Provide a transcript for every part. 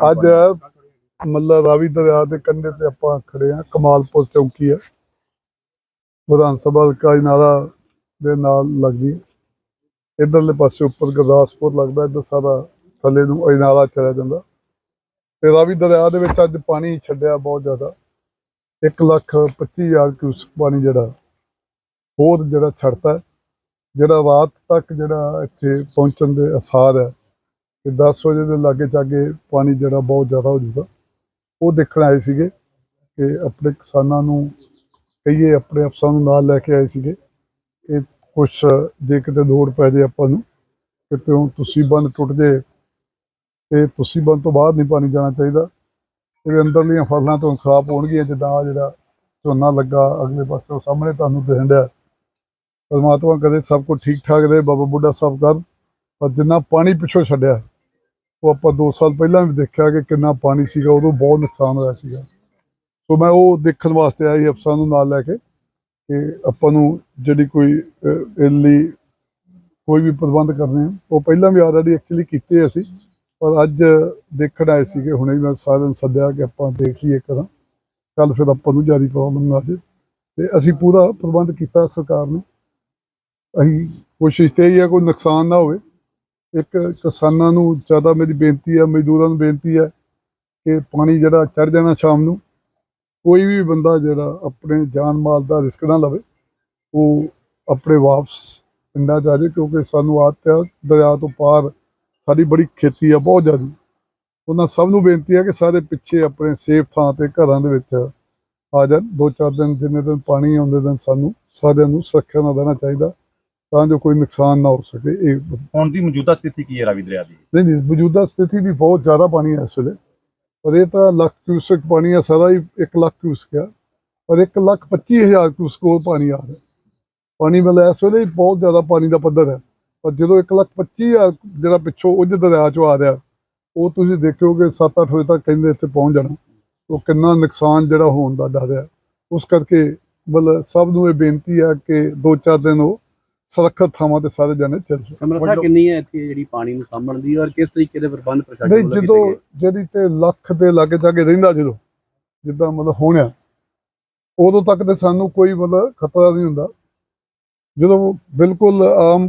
ਅੱਜ ਮੱਲਾ ਰਾਵੀ ਦਰਿਆ ਦੇ ਕੰਢੇ ਤੇ ਆਪਾਂ ਖੜੇ ਆ ਕਮਾਲਪੁਰ ਚੌਂਕੀ ਹੈ। ਵਿਧਾਨ ਸਭਾ ਹਲਕਾ ਨਾਲਾ ਦੇ ਨਾਲ ਲੱਗਦੀ ਹੈ। ਇੱਧਰਲੇ ਪਾਸੇ ਉੱਪਰ ਗੁਰਦਾਸਪੁਰ ਲੱਗਦਾ, ਇੱਧਰ ਸਾਰਾ ਥੱਲੇ ਨੂੰ ਅਜਨਾਲਾ ਚਲਾ ਜਾਂਦਾ। ਤੇ ਰਾਵੀ ਦਰਿਆ ਦੇ ਵਿੱਚ ਅੱਜ ਪਾਣੀ ਛੱਡਿਆ ਬਹੁਤ ਜ਼ਿਆਦਾ। 1 ਲੱਖ 25 ਹਜ਼ਾਰ ਕਿਊਸਕ ਪਾਣੀ ਜਿਹੜਾ, ਹੋਰ ਜਿਹੜਾ ਛੱਡਤਾ ਜਿਹੜਾ ਰਾਤ ਤੱਕ ਜਿਹੜਾ ਇੱਥੇ ਪਹੁੰਚਣ ਦੇ ਅਸਾਰ ਹੈ। ਕਿ 10 ਵਜੇ ਦੇ ਲਾਗੇ ਚਾਗੇ ਪਾਣੀ ਜਿਹੜਾ ਬਹੁਤ ਜ਼ਿਆਦਾ ਹੋ ਜੂਗਾ ਉਹ ਦੇਖਣ ਆਏ ਸੀਗੇ ਕਿ ਆਪਣੇ ਕਿਸਾਨਾਂ ਨੂੰ ਕਹੀਏ ਆਪਣੇ ਅਫਸਰਾਂ ਨੂੰ ਨਾਲ ਲੈ ਕੇ ਆਏ ਸੀਗੇ ਕਿ ਕੁਛ ਜੇ ਕਿਤੇ ਲੋੜ ਪੈ ਜੇ ਆਪਾਂ ਨੂੰ ਕਿਤੇ ਤੁਸੀਂ ਬੰਦ ਟੁੱਟ ਜੇ ਤੇ ਤੁਸੀਂ ਬੰਦ ਤੋਂ ਬਾਅਦ ਨਹੀਂ ਪਾਣੀ ਜਾਣਾ ਚਾਹੀਦਾ ਇਹਦੇ ਅੰਦਰਲੀਆਂ ਫਸਲਾਂ ਤੋਂ ਖਰਾਬ ਹੋਣਗੀਆਂ ਜਿੱਦਾਂ ਜਿਹੜਾ ਝੋਨਾ ਲੱਗਾ ਅਗਲੇ ਪਾਸੇ, ਉਹ ਸਾਹਮਣੇ ਤੁਹਾਨੂੰ ਦਿਖਣ ਡਿਆ। ਪਰਮਾਤਮਾ ਕਦੇ ਸਭ ਕੁਝ ਠੀਕ ਠਾਕ ਰਹੇ, ਬਾਬਾ ਬੁੱਢਾ ਸਾਹਿਬ ਕਰ, ਪਰ ਜਿੰਨਾ ਪਾਣੀ ਪਿੱਛੋਂ ਛੱਡਿਆ ਉਹ ਆਪਾਂ 2 ਸਾਲ ਪਹਿਲਾਂ ਵੀ ਦੇਖਿਆ ਕਿ ਕਿੰਨਾ ਪਾਣੀ ਸੀਗਾ ਉਦੋਂ ਬਹੁਤ ਨੁਕਸਾਨ ਹੋਇਆ ਸੀਗਾ। ਸੋ ਮੈਂ ਉਹ ਦੇਖਣ ਵਾਸਤੇ ਆਇਆ ਸੀ ਅਫਸਰਾਂ ਨੂੰ ਨਾਲ ਲੈ ਕੇ ਕਿ ਆਪਾਂ ਨੂੰ ਜਿਹੜੀ ਕੋਈ ਅਹ, ਲਈ ਕੋਈ ਵੀ ਪ੍ਰਬੰਧ ਕਰਨੇ ਆ। ਉਹ ਪਹਿਲਾਂ ਵੀ ਆਲਰੇਡੀ ਐਕਚੁਅਲੀ ਕੀਤੇ ਅਸੀਂ ਪਰ ਅੱਜ ਦੇਖਣ ਆਏ ਸੀਗੇ ਹੁਣੇ ਮੈਂ ਸਾਰਿਆਂ ਨੂੰ ਸੱਦਿਆ ਕਿ ਆਪਾਂ ਦੇਖ ਲਈਏ ਕਰਾਂ ਕੱਲ ਫਿਰ ਆਪਾਂ ਨੂੰ ਜ਼ਿਆਦਾ ਪ੍ਰੋਬਲਮ ਨਾ ਜੇ। ਤੇ ਅਸੀਂ ਪੂਰਾ ਪ੍ਰਬੰਧ ਕੀਤਾ ਸਰਕਾਰ ਨੇ। ਅਸੀਂ ਕੋਸ਼ਿਸ਼ ਤੇ ਇਹ ਹੈ ਕੋਈ ਨੁਕਸਾਨ ਨਾ ਹੋਵੇ। ਇੱਕ ਕਿਸਾਨਾਂ ਨੂੰ ਜ਼ਿਆਦਾ ਮੇਰੀ ਬੇਨਤੀ ਹੈ ਮਜ਼ਦੂਰਾਂ ਨੂੰ ਬੇਨਤੀ ਹੈ ਕਿ ਪਾਣੀ ਜਿਹੜਾ ਚੜ ਜਾਣਾ ਸ਼ਾਮ ਨੂੰ, ਕੋਈ ਵੀ ਬੰਦਾ ਜਿਹੜਾ ਆਪਣੇ ਜਾਨ ਮਾਲ ਦਾ ਰਿਸਕ ਨਾ ਲਵੇ, ਉਹ ਆਪਣੇ ਵਾਪਸ ਪਿੰਡਾਂ 'ਚ ਆ ਜਾਏ ਕਿਉਂਕਿ ਸਾਨੂੰ ਆਦਤ ਹੈ ਦਰਿਆ ਤੋਂ ਪਾਰ ਸਾਡੀ ਬੜੀ ਖੇਤੀ ਆ, ਬਹੁਤ ਜ਼ਿਆਦਾ। ਉਹਨਾਂ ਸਭ ਨੂੰ ਬੇਨਤੀ ਹੈ ਕਿ ਸਾਰੇ ਪਿੱਛੇ ਆਪਣੇ ਸੇਫ ਥਾਂ ਤੇ ਘਰਾਂ ਦੇ ਵਿੱਚ ਆ ਜਾਣ। ਦੋ ਚਾਰ ਦਿਨ ਜਿੰਨੇ ਦਿਨ ਪਾਣੀ ਆਉਂਦੇ ਦਿਨ ਸਾਨੂੰ ਸਾਰਿਆਂ ਨੂੰ ਸੁਰੱਖਿਆ ਨਾਲ ਰਹਿਣਾ ਚਾਹੀਦਾ। ਤਾਂ ਜੋ ਕੋਈ ਨੁਕਸਾਨ ਨਾ ਹੋ ਸਕੇ ਇਹ ਹੁਣ ਦੀ ਮੌਜੂਦਾ ਸਥਿਤੀ ਕੀ ਹੈ ਰਾਵੀ ਦਰਿਆ ਦੀ? ਨਹੀਂ ਨਹੀਂ ਮੌਜੂਦਾ ਸਥਿਤੀ ਵੀ ਬਹੁਤ ਜ਼ਿਆਦਾ ਪਾਣੀ ਹੈ ਇਸ ਵੇਲੇ। ਪਰ ਇਹ ਤਾਂ ਲੱਖ ਕਿਊਸਕ ਪਾਣੀ ਆ ਸਾਰਾ ਹੀ 1 ਲੱਖ ਕਿਊਸਕ ਆ। ਪਰ 1 ਲੱਖ 25 ਹਜ਼ਾਰ ਕਿਊਸਕ ਹੋਰ ਪਾਣੀ ਆ ਰਿਹਾ। ਪਾਣੀ ਮਤਲਬ ਇਸ ਵੇਲੇ ਬਹੁਤ ਜ਼ਿਆਦਾ ਪਾਣੀ ਦਾ ਪੱਧਰ ਹੈ। ਪਰ ਜਦੋਂ 1 ਲੱਖ 25 ਹਜ਼ਾਰ ਜਿਹੜਾ ਪਿੱਛੋਂ ਉੱਜ ਦਰਿਆ ਚੋਂ ਆ ਰਿਹਾ ਉਹ ਤੁਸੀਂ ਦੇਖੋਗੇ 7-8 ਵਜੇ ਤੱਕ ਕਹਿੰਦੇ ਇੱਥੇ ਪਹੁੰਚ ਜਾਣਾ। ਉਹ ਕਿੰਨਾ ਨੁਕਸਾਨ ਜਿਹੜਾ ਹੋਣ ਦਾ ਡਰ ਹੈ। ਉਸ ਕਰਕੇ ਮਤਲਬ ਸਭ ਨੂੰ ਇਹ ਬੇਨਤੀ ਹੈ ਕਿ 2-4 ਦਿਨ ਉਹ ਸੁਰੱਖਿਅਤ ਥਾਵਾਂ ਤੇ ਸਾਰੇ ਜਾਣੇ ਚੱਲ। ਸਮਰੱਥਾ ਕਿੰਨੀ ਹੈ ਇੱਥੇ ਜਿਹੜੀ ਪਾਣੀ ਨੂੰ ਸਾਂਭਣ ਦੀ ਔਰ ਕਿਸ ਤਰੀਕੇ ਦੇ ਪ੍ਰਬੰਧ ਪ੍ਰਸ਼ਾਸਨ ਨਹੀਂ ਜਦੋਂ? ਜਿਹੜੀ ਤੇ ਲੱਖ ਦੇ ਲਾਗੇ ਜਾਗੇ ਰਹਿੰਦਾ ਜਦੋਂ ਜਿੱਦਾਂ ਮਤਲਬ ਹੋਣਿਆ ਉਦੋਂ ਤੱਕ ਤੇ ਸਾਨੂੰ ਕੋਈ ਮਤਲਬ ਖਤਰਾ ਨਹੀਂ ਹੁੰਦਾ ਜਦੋਂ ਬਿਲਕੁਲ ਆਮ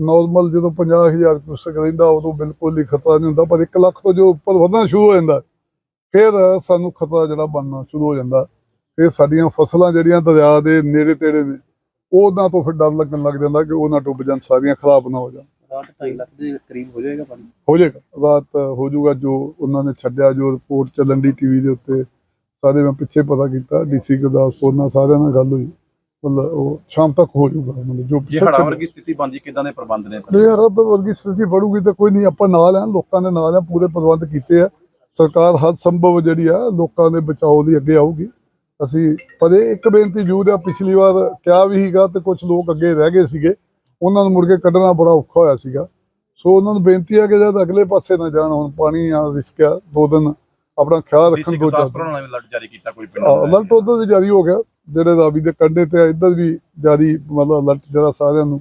ਨਾਰਮਲ ਜਦੋਂ 50000 ਕੁਸਕ ਰਹਿੰਦਾ ਉਦੋਂ ਬਿਲਕੁਲ ਹੀ ਖਤਰਾ ਨਹੀਂ ਹੁੰਦਾ ਪਰ 1 ਲੱਖ ਤੋਂ ਜੋ ਉੱਪਰ ਵਧਣਾ ਸ਼ੁਰੂ ਹੋ ਜਾਂਦਾ ਫਿਰ ਸਾਨੂੰ ਖਤਰਾ ਜਿਹੜਾ ਬਣਨਾ ਸ਼ੁਰੂ ਹੋ ਜਾਂਦਾ ਫਿਰ ਸਾਡੀਆਂ ਫਸਲਾਂ ਜਿਹੜੀਆਂ ਦਰਿਆ ਦੇ ਨੇੜੇ ਤੇੜੇ ਨੇ ਉਹਨਾਂ ਤੋਂ ਫਿਰ ਡਰ ਲੱਗਣ ਲੱਗ ਜਾਂਦਾ ਕਿ ਉਹ ਨਾ ਡੁੱਬ ਜਾਣ ਸਾਰੀਆਂ ਖਰਾਬ ਨਾ ਹੋ ਜਾਣ। ਰਾਤ 2.5 ਲੱਖ ਦੇ ਕਰੀਬ ਹੋ ਜਾਏਗਾ ਪਾਣੀ ਹੋ ਜਾਏਗਾ। ਰਾਤ ਹੋ ਜਾਊਗਾ ਜੋ ਉਹਨਾਂ ਨੇ ਛੱਡਿਆ ਜੋ ਰਿਪੋਰਟ ਚੱਲਣ ਦੀ ਟੀਵੀ ਦੇ ਉੱਤੇ। ਸਾਰੇ ਮੈਂ ਪਿੱਛੇ ਪਤਾ ਕੀਤਾ ਡੀਸੀ ਗੁਰਦਾਸਪੁਰ ਨਾਲ ਸਾਰਿਆਂ ਨਾਲ ਗੱਲ ਹੋਈ। ਮਤਲਬ ਉਹ ਸ਼ਾਮ ਤੱਕ ਹੋ ਜਾਊਗਾ ਮਤਲਬ ਜੋ ਜੇ ਚੱਲ- ਵਰਗੀ ਸਥਿਤੀ ਬਣਦੀ ਕਿਦਾਂ ਦੇ ਪ੍ਰਬੰਧ ਨੇ? ਨਹੀਂ ਯਾਰ ਵਰਗੀ ਸਥਿਤੀ ਬਣੂਗੀ ਤਾਂ ਕੋਈ ਨਹੀਂ ਆਪਾਂ ਨਾਲ ਆ ਲੋਕਾਂ ਦੇ ਨਾਲ ਆ ਪੂਰੇ ਪ੍ਰਬੰਧ ਕੀਤੇ ਆ। ਸਰਕਾਰ ਹਰ ਸੰਭਵ ਜਿਹੜੀ ਆ ਲੋਕਾਂ ਦੇ ਬਚਾਓ ਲਈ ਅੱਗੇ ਆਊਗੀ। ਅਸੀਂ ਪਰ ਇਹ ਇੱਕ ਬੇਨਤੀ ਜ਼ਰੂਰ ਆ ਪਿਛਲੀ ਵਾਰ ਕਿਹਾ ਵੀ ਸੀਗਾ ਤੇ ਕੁਝ ਲੋਕ ਅੱਗੇ ਰਹਿ ਗਏ ਸੀਗੇ। ਉਹਨਾਂ ਨੂੰ ਮੁੜ ਕੇ ਕੱਢਣਾ ਬੜਾ ਔਖਾ ਹੋਇਆ ਸੀਗਾ। ਸੋ ਉਹਨਾਂ ਨੂੰ ਬੇਨਤੀ ਆ ਕਿ ਜਦ ਅਗਲੇ ਪਾਸੇ ਨਾ ਜਾਣ ਹੁਣ ਪਾਣੀ ਆ ਰਿਸਕ ਆ ਦੋ ਦਿਨ ਆਪਣਾ ਖਿਆਲ ਰੱਖਣ ਦੋ ਜਾਰੀ ਕੀਤਾ ਕੋਈ ਪਿੰਡਾਂ ਅਲਰਟ ਉਧਰ ਵੀ ਜਾਰੀ ਹੋ ਗਿਆ। ਜਿਹੜੇ ਰਾਵੀ ਦੇ ਕੰਢੇ ਤੇ ਇੱਧਰ ਵੀ ਜਾਰੀ ਮਤਲਬ ਅਲਰਟ ਜਿਹੜਾ ਸਾਰਿਆਂ ਨੂੰ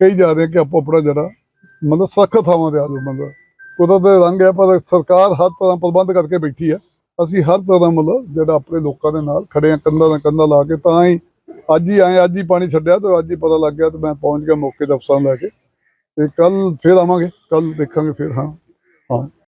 ਕਹੀ ਜਾ ਰਹੇ ਕਿ ਆਪੋ ਆਪਣਾ ਜਿਹੜਾ ਮਤਲਬ ਸਖਤ ਥਾਵਾਂ ਤੇ ਆ ਜਾਓ ਮਤਲਬ। ਕੁਦਰਤ ਦੇ ਰੰਗ ਹੈ ਪਰ ਸਰਕਾਰ ਹਰ ਤਰ੍ਹਾਂ ਪ੍ਰਬੰਧ ਕਰਕੇ ਬੈਠੀ ਹੈ ਅਸੀਂ ਹਰ ਤਰ੍ਹਾਂ ਮਤਲਬ ਜਿਹੜਾ ਆਪਣੇ ਲੋਕਾਂ ਦੇ ਨਾਲ ਖੜੇ ਆ ਕੰਧਾਂ ਦਾ ਕੰਧਾਂ ਲਾ ਕੇ, ਤਾਂ ਹੀ ਅੱਜ ਹੀ ਆਏ, ਅੱਜ ਹੀ ਪਾਣੀ ਛੱਡਿਆ ਤੇ ਅੱਜ ਹੀ ਪਤਾ ਲੱਗ ਗਿਆ ਤੇ ਮੈਂ ਪਹੁੰਚ ਗਿਆ ਮੌਕੇ ਤੇ ਅਫਸਰਾਂ ਲੈ ਕੇ ਤੇ ਕੱਲ ਫੇਰ ਆਵਾਂਗੇ ਕੱਲ ਦੇਖਾਂਗੇ ਫੇਰ, ਹਾਂ ਹਾਂ।